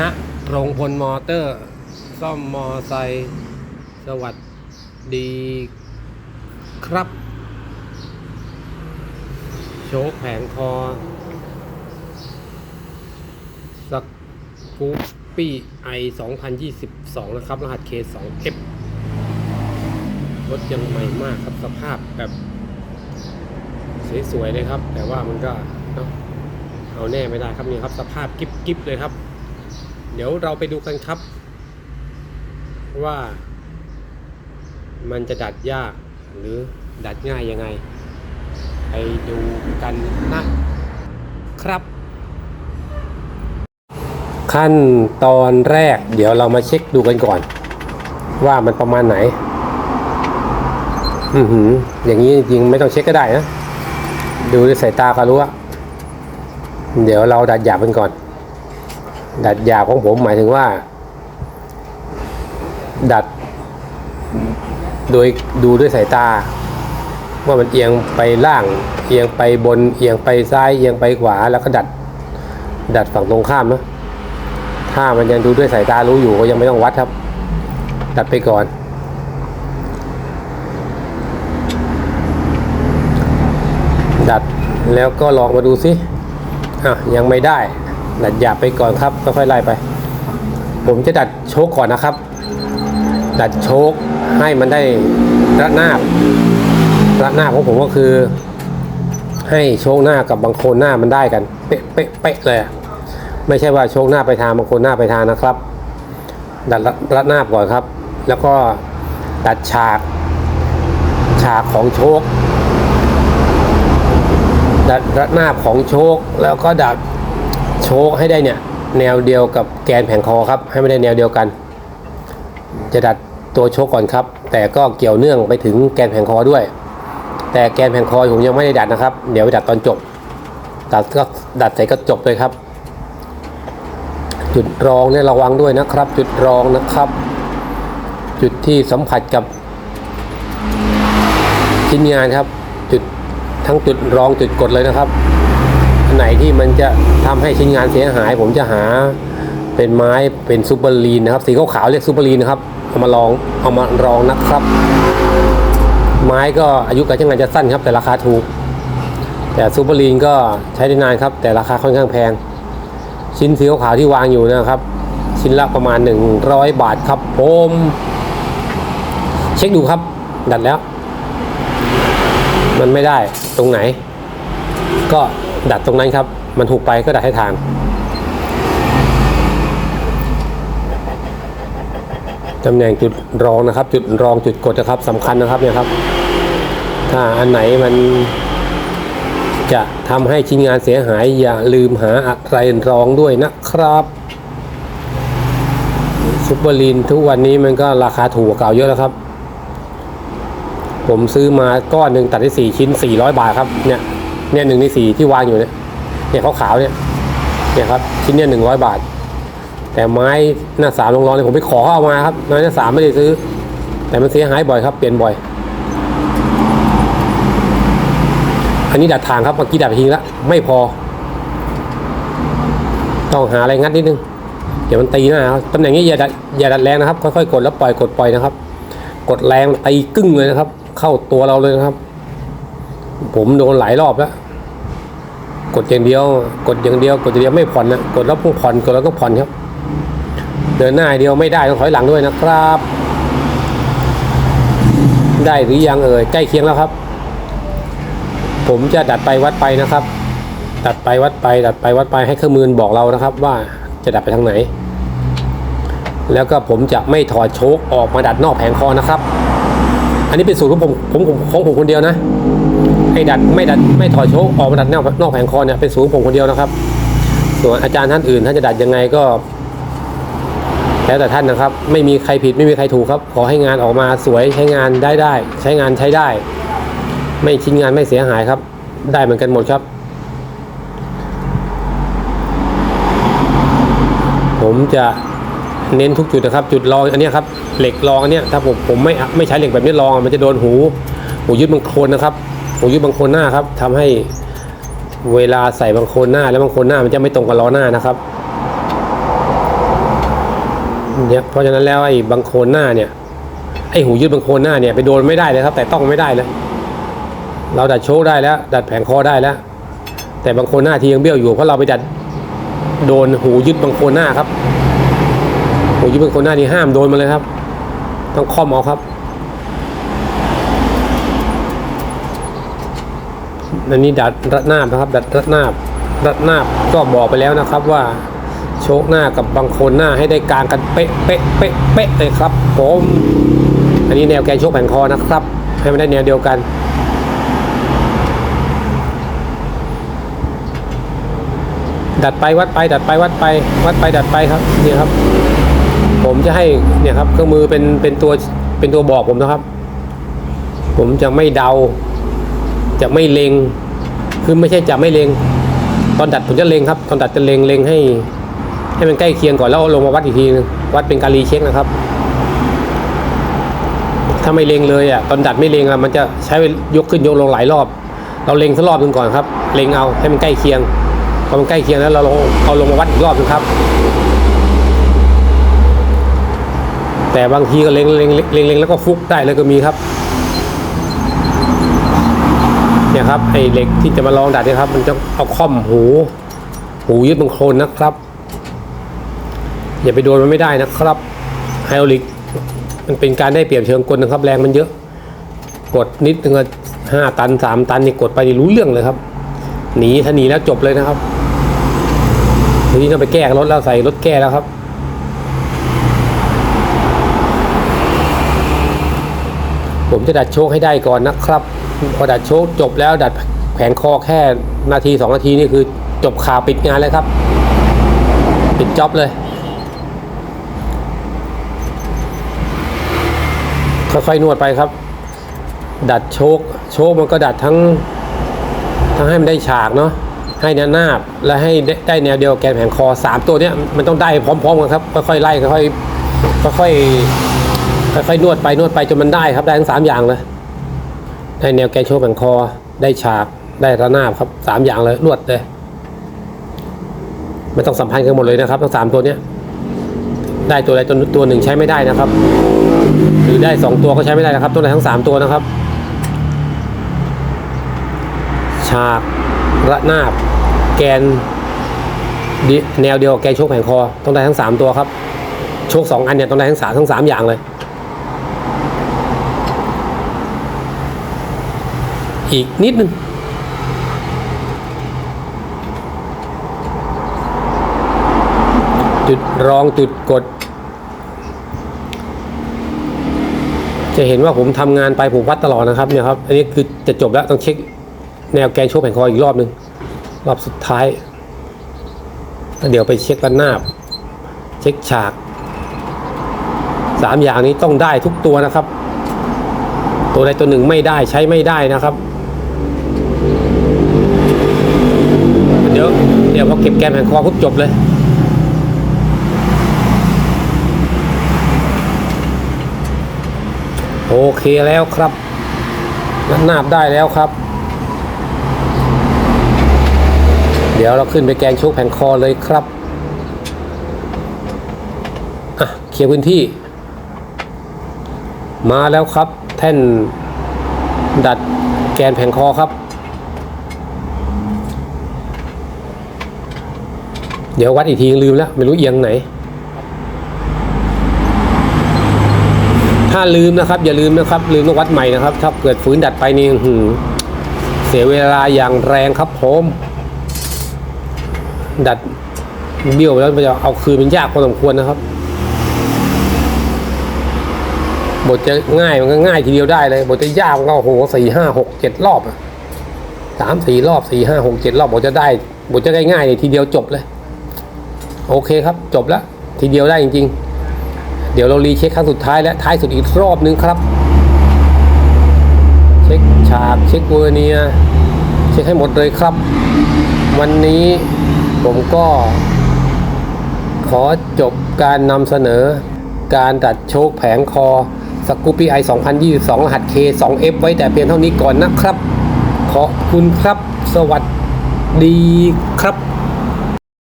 ณโรงพลมอเตอร์ ซ่อมมอไซค์สวัสดีครับ โชคแผงคอสกูปปี้ไอ2022 นะครับ รหัส K2F รถยังใหม่มากครับสภาพแบบ สวยๆเลยครับ แต่ว่ามันก็เนาะเอาแน่ไม่ได้ครับนี่ครับ สภาพกิ๊บกิ๊บเลยครับ เดี๋ยวเราไปดูกันครับ ว่ามันจะดัดยากหรือดัดง่ายยังไง ไปดูกันนะครับ ขั้นตอนแรก เดี๋ยวเรามาเช็คดูกันก่อน ว่ามันประมาณไหน อือหือ อย่างนี้จริงไม่ต้องเช็คก็ได้นะ ดูด้วยสายตาก็รู้ว่าเดี๋ยวเราดัดหยาบกันก่อน ดัดหยาบของผมหมายถึงว่า ดัด โดยดูด้วยสายตา ว่ามันเอียงไปล่าง เอียงไปบน เอียงไปซ้าย เอียงไปขวาแล้วก็ดัด ดัดฝั่งตรงข้ามนะถ้ามันยังดูด้วยสายตารู้อยู่ก็ยังไม่ต้องวัดครับ ดัดไปก่อนดัดแล้วก็ลองมาดูสิอะยังไม่ได้ ดัดหยาบไปก่อนครับค่อยๆไล่ไป ผมจะดัดโชคก่อนนะครับ ดัดโชคให้มันได้ระนาบระนาบของผมก็คือ ให้โชคหน้ากับบางโคนหน้ามันได้กัน เป๊ะเป๊ะเป๊ะเลยไม่ใช่ว่าโชคหน้าไปทางบางโคนหน้าไปทางนะครับ ดัดระนาบก่อนครับ แล้วก็ดัดฉากฉากของโชคดัดระนาบของโชคแล้วก็ดัด โชคให้ได้เนี่ยแนวเดียวกับแกนแผงคอครับ ให้ไม่ได้แนวเดียวกัน จะดัดตัวโชคก่อนครับ แต่ก็เกี่ยวเนื่องไปถึงแกนแผงคอด้วย แต่แกนแผงคอผมยังไม่ได้ดัดนะครับ เดี๋ยวไปดัดตอนจบ ดัดก็ดัดใส่ก็จบเลยครับ จุดรองเนี่ยระวังด้วยนะครับ จุดรองนะครับ จุดที่สัมผัสกับชิ้นงานครับ จุดทั้งจุดรองจุดกดเลยนะครับ ไหนที่มันจะทำให้ชิ้นงานเสียหาย ผมจะหาเป็นไม้เป็นซูเปอร์ลีนนะครับ สีขาวๆเรียกซูเปอร์ลีนนะครับเอามาลองเอามารองนะครับ ไม้ก็อายุการใช้งานจะสั้นครับ แต่ราคาถูก แต่ซูเปอร์ลีนก็ใช้ได้นานครับ แต่ราคาค่อนข้างแพง ชิ้นสีขาวๆที่วางอยู่นะครับ ชิ้นละประมาณ 100 บาทครับผมเช็คดูครับ ดัดแล้ว มันไม่ได้ตรงไหน ก็ ดัดตรงนั้นครับ มันถูกไปก็ดัดให้ทาง ตำแหน่งจุดรองนะครับ จุดรองจุดกดนะครับสำคัญนะครับเนี่ยครับ ถ้าอันไหนมันจะทำให้ชิ้นงานเสียหายอย่าลืมหาอะไรรองด้วยนะครับซุปเปอร์ลีนทุกวันนี้มันก็ราคาถูกกว่าเก่าเยอะแล้วครับ ผมซื้อมาก้อนหนึ่งตัดได้สี่ชิ้นสี่ร้อยบาทครับเนี่ย เนี่ยหนึ่งในสี่ที่วางอยู่เนี่ยเนี่ยขาวๆเนี่ยเนี่ยครับชิ้นเนี่ยหนึ่งร้อยบาท แต่ไม้หน้าสามลงรองเนี่ยผมไปขอเข้ามาครับไม้หน้าสามไม่ได้ซื้อ แต่มันเสียหายบ่อยครับ เปลี่ยนบ่อย อันนี้ดัดทางครับเมื่อกี้ดัดทิ้งแล้วไม่พอ ต้องหาอะไรงัดนิดนึงเดี๋ยวมันตีหน้าครับตำแหน่งนี้อย่าดัดอย่าดัดแรงนะครับค่อยๆกดแล้วปล่อยกดปล่อยนะครับ กดแรงตีกึ่งเลยนะครับ เข้าตัวเราเลยนะครับ ผมโดนหลายรอบแล้ว กดอย่างเดียว กดอย่างเดียว กดอย่างเดียวไม่ผ่อนนะกดแล้วต้องผ่อนกดแล้วต้องผ่อนครับ เดินหน้าเดียวไม่ได้ต้องถอยหลังด้วยนะครับ ได้หรือยังเอ่ยใกล้เคียงแล้วครับ ผมจะดัดไปวัดไปนะครับ ดัดไปวัดไป ดัดไปวัดไปให้เครื่องมือบอกเรานะครับ ว่าจะดัดไปทางไหน แล้วก็ผมจะไม่ถอดโชคออกมาดัดนอกแผงคอนะครับ อันนี้เป็นสูตรของผมผมของผมคนเดียวนะให้ดัดไม่ดัดไม่ถอดโชคออกมาดัดนอกนอกแผงคอเนี่ยเป็นสูตรของผมคนเดียวนะครับ ส่วนอาจารย์ท่านอื่นท่านจะดัดยังไงก็ แล้วแต่ท่านนะครับ ไม่มีใครผิดไม่มีใครถูกครับ ขอให้งานออกมาสวยใช้งานได้ได้ ใช้งานใช้ได้ ไม่ชิ้นงานไม่เสียหายครับ ได้เหมือนกันหมดครับ ผมจะ เน้นทุกจุดนะครับ จุดรองอันนี้ครับเหล็กรองอันนี้ถ้าผมผมไม่ไม่ใช้เหล็กแบบนี้รองมันจะโดนหูหูยึดบางโคนนะครับหูยึดบางโคนหน้าครับทำให้เวลาใส่บางโคนหน้า แล้วบางโคนหน้ามันจะไม่ตรงกับล้อหน้านะครับเนี่ยเพราะฉะนั้นแล้วไอ้บังโคนหน้าเนี่ยไอ้หูยืดบังโคนหน้าเนี่ยไปโดนไม่ได้เลยครับ แต่ต้องไม่ได้เลยเราดัดโชคได้แล้ว ดัดแผงคอได้แล้ว แต่บางโคนหน้าทียังเบี้ยวอยู่เพราะเราไปดัดโดนหูยึดบังโคนหน้าครับ หูยึดบังโคนหน้านี่ห้ามโดนมาเลยครับ ต้องค่อมเอาครับอันนี้ดัดรัดหน้านะครับ ดัดรัดหน้ารัดหน้าก็บอกไปแล้วนะครับว่าโชคหน้ากับบางคนหน้าให้ได้กลางกันเป๊ะเป๊ะเป๊ะเป๊ะเลยครับ ผม อันนี้แนวแกนโชคแผงคอนะครับ ให้มันได้แนวเดียวกันดัดไปวัดไป ดัดไปวัดไป วัดไปดัดไปครับนี่ครับ ผมจะให้เนี่ยครับเครื่องมือเป็นเป็นตัวเป็นตัวบอกผมนะครับ ผมจะไม่เดา จะไม่เลงคือไม่ใช่จะไม่เลงตอนดัดผมจะเลงครับ ตอนดัดจะเลงเลงให้ ให้มันใกล้เคียงก่อนแล้วเอาลงมาวัดอีกทีนึงวัดเป็นการรีเช็คนะครับ ถ้าไม่เลงเลยอะตอนดัดไม่เลงอะมันจะใช้ยกขึ้นยกลงหลายรอบ เราเลงสักรอบหนึ่งก่อนครับเลงเอาให้มันใกล้เคียงพอมันใกล้เคียงแล้วเราลงเอาลงมาวัดอีกรอบนึงครับ แต่บางทีก็เล็งเล็งเล็งเล็งแล้วก็ฟุกได้เลยก็มีครับเนี่ยครับไอ้เหล็กที่จะมาลองดัดเนี่ยครับ มันจะเอาค่อมหู หูยึดบังโคลนนะครับ อย่าไปโดนมันไม่ได้นะครับไฮดรอลิกมันเป็นการได้เปรียบเชิงกลนะครับ แรงมันเยอะ กดนิดนึงก็ห้าตันสามตันนี่กดไปนี่รู้เรื่องเลยครับหนีถ้าหนีแล้วจบเลยนะครับทีนี้ต้องไปแก้รถแล้วใส่รถแก้แล้วครับ ผมจะดัดโชคให้ได้ก่อนนะครับ พอดัดโชคจบแล้วดัดแผงคอแค่นาทีสองนาทีนี่คือจบข่าวปิดงานเลยครับ ปิดจ็อบเลยค่อยๆนวดไปครับ ดัดโชคโชคมันก็ดัดทั้ง ทั้งให้มันได้ฉากเนาะให้แนวหน้าและให้ได้แนวเดียวแกนแผงคอสามตัวเนี้ยมันต้องได้พร้อมๆกันครับค่อยๆไล่ค่อยๆค่อยๆ ค่อยๆนวดไปนวดไปจนมันได้ครับได้ทั้งสามอย่างเลยได้แนวแกนโชว์แผงคอได้ฉากได้ระนาบครับสามอย่างเลยนวดเลยไม่ต้องสัมพันธ์กันหมดเลยนะครับทั้งสามตัวเนี้ยได้ตัวใดตัวตัวหนึ่งใช้ไม่ได้นะครับ หรือได้สองตัวก็ใช้ไม่ได้นะครับต้องได้ทั้งสามตัวนะครับ ฉากระนาบ แกนแนวเดียวแกนโชคแผงคอต้องได้ทั้งสามตัวครับโชคสองอันเนี่ยต้องได้ทั้งสามทั้งสามอย่างเลย อีกนิดนึงจุดรองจุดกด จะเห็นว่าผมทำงานไปผมวัดตลอดนะครับเนี่ยครับ อันนี้คือจะจบแล้วต้องเช็คแนวแกนโชว์แผ่นคออีกรอบนึง รอบสุดท้ายแล้วเดี๋ยวไปเช็คกันาบ เช็คฉากสามอย่างนี้ต้องได้ทุกตัวนะครับ ตัวใดตัวหนึ่งไม่ได้ใช้ไม่ได้นะครับ เดี๋ยวเดี๋ยวพอเก็บ แกนแผ่นคอปุ๊บจบเลยโอเคแล้วครับนัดนาบได้แล้วครับ เดี๋ยวเราขึ้นไปแกงโชกแผ่นคอเลยครับอะเคลียร์พื้นที่ มาแล้วครับ แท่นดัดแกนแผงคอครับ เดี๋ยววัดอีกทีลืมแล้ว ไม่รู้เอียงไหน ถ้าลืมนะครับ อย่าลืมนะครับ ลืมต้องวัดใหม่นะครับ ถ้าเกิดฝืนดัดไปนี่หืเสียเวลาอย่างแรงครับผมดัดเบี้ยวแล้วมันจะเอาคืนมันยากพอสมควรนะครับ บทจะง่ายมันก็ง่ายทีเดียวได้เลย บทจะยากมันก็โอ้โหสี่ห้าหกเจ็ดรอบอะสามสี่รอบสี่ห้าหกเจ็ดรอบบทจะได้ บทจะได้ง่ายเลยทีเดียวจบเลย โอเคครับ จบแล้วทีเดียวได้จริง ๆ เดี๋ยวเรารีเช็คครั้งสุดท้ายและท้ายสุดอีกรอบนึงครับ เช็คฉากเช็คเวอร์เนียเช็คให้หมดเลยครับ วันนี้ผมก็ ขอจบการนำเสนอ การดัดโชคแผงคอสกูปี้ไอ2022 รหัส K2F ไว้แต่เพียงเท่านี้ก่อนนะครับ ขอบคุณครับ สวัสดีครับ